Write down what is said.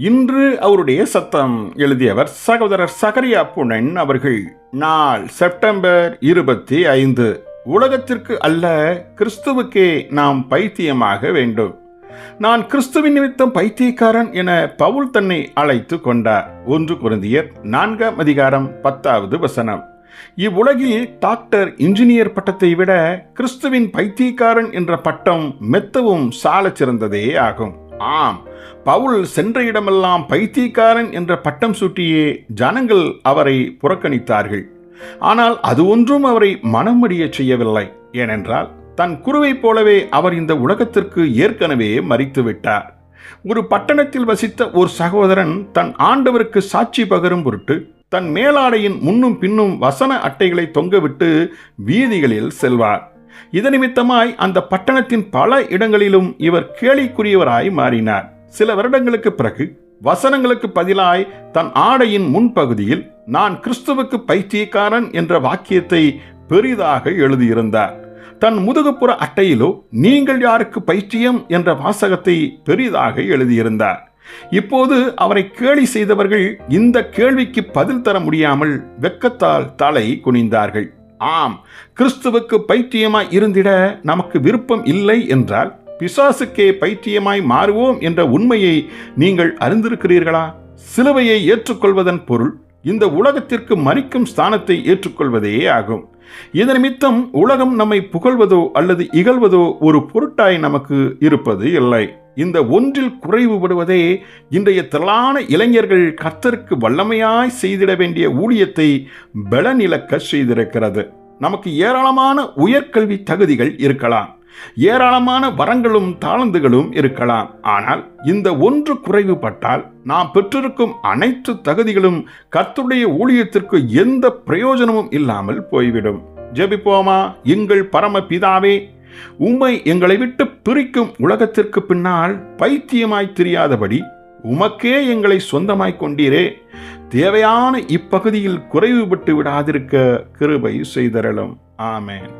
இன்று அவருடைய சத்தம் எழுதியவர் சகோதரர் சகரியா புனன் அவர்கள். நாள் செப்டம்பர் இருபத்தி ஐந்து. உலகத்திற்கு அல்ல கிறிஸ்துவுக்கே நாம் பைத்தியமாக வேண்டும். நான் கிறிஸ்துவின் நிமித்தம் பைத்தியக்காரன் என பவுல் தன்னை அழைத்து கொண்டார். ஒன்று குருந்தியர் நான்காம் அதிகாரம் பத்தாவது வசனம். இவ்வுலகில் டாக்டர் இன்ஜினியர் பட்டத்தை விட கிறிஸ்துவின் பைத்தியக்காரன் என்ற பட்டம் மெத்தவும் சாலச் சிறந்ததே ஆகும். ஆம் பவுல் சென்ற இடமெல்லாம் பைத்தியக்காரன் என்ற பட்டம் சூட்டியே ஜனங்கள் அவரை புறக்கணித்தார்கள். ஆனால் அது ஒன்றும் அவரை மனமடிய செய்யவில்லை. ஏனென்றால் தன் குருவைப் போலவே அவர் இந்த உலகத்திற்கு ஏற்கனவே மறித்து விட்டார். ஒரு பட்டணத்தில் வசித்த ஒரு சகோதரன் தன் ஆண்டவருக்கு சாட்சி பகரும் பொருட்டு தன் மேலாடையின் முன்னும் பின்னும் வசன அட்டைகளை தொங்கவிட்டு வீதிகளில் செல்வார். இது நிமித்தமாய் அந்த பட்டணத்தின் பல இடங்களிலும் இவர் கேலிக்குரியவராய் மாறினார். சில வருடங்களுக்கு பிறகு வசனங்களுக்கு பதிலாய் தன் ஆடையின் முன்பகுதியில் நான் கிறிஸ்துவுக்கு பைத்தியக்காரன் என்ற வாக்கியத்தை பெரிதாக எழுதியிருந்தார். தன் முதுகுப்புற அட்டையிலோ நீங்கள் யாருக்கு பைத்தியம்? என்ற வாசகத்தை பெரிதாக எழுதியிருந்தார். இப்போது அவரை கேலி செய்தவர்கள் இந்த கேள்விக்கு பதில் தர முடியாமல் வெக்கத்தால் தலை குனிந்தார்கள். ஆம் கிறிஸ்துவுக்கு பைத்தியமாய் இருந்திட நமக்கு விருப்பம் இல்லை என்றால் பிசாசுக்கே பைத்தியமாய் மாறுவோம் என்ற உண்மையை நீங்கள் அறிந்திருக்கிறீர்களா? சிலுவையை ஏற்றுக்கொள்வதன் பொருள் இந்த உலகத்திற்கு மறிக்கும் ஸ்தானத்தை ஏற்றுக்கொள்வதே ஆகும். இது நிமித்தம் உலகம் நம்மை புகழ்வதோ அல்லது இகழ்வதோ ஒரு பொருட்டாய் நமக்கு இருப்பது இல்லை. இந்த ஒன்றில் குறைவுபடுவதே இன்றைய திரளான இளைஞர்கள் கர்த்தருக்கு வல்லமையாய் செய்திட வேண்டிய ஊழியத்தை பலனிலக்க செய்திருக்கிறது. நமக்கு ஏராளமான உயர்கல்வி தகுதிகள் இருக்கலாம். ஏராளமான வரங்களும் தாளந்துகளும் இருக்கலாம். ஆனால் இந்த ஒன்று குறைவுபட்டால் நாம் பெற்றிருக்கும் அனைத்து தகுதிகளும் கத்துடைய ஊழியத்திற்கு எந்த பிரயோஜனமும் இல்லாமல் போய்விடும். ஜெபிப்போமா? எங்கள் பரம பிதாவே உம்மை எங்களை விட்டு பிரிக்கும் உலகத்திற்கு பின்னால் பைத்தியமாய் தெரியாதபடி உமக்கே எங்களை சொந்தமாய் கொண்டீரே. தேவையான இப்பகுதியில் குறைவுபட்டு விடாதிருக்க கிருபை செய்தரலும் ஆமேன்.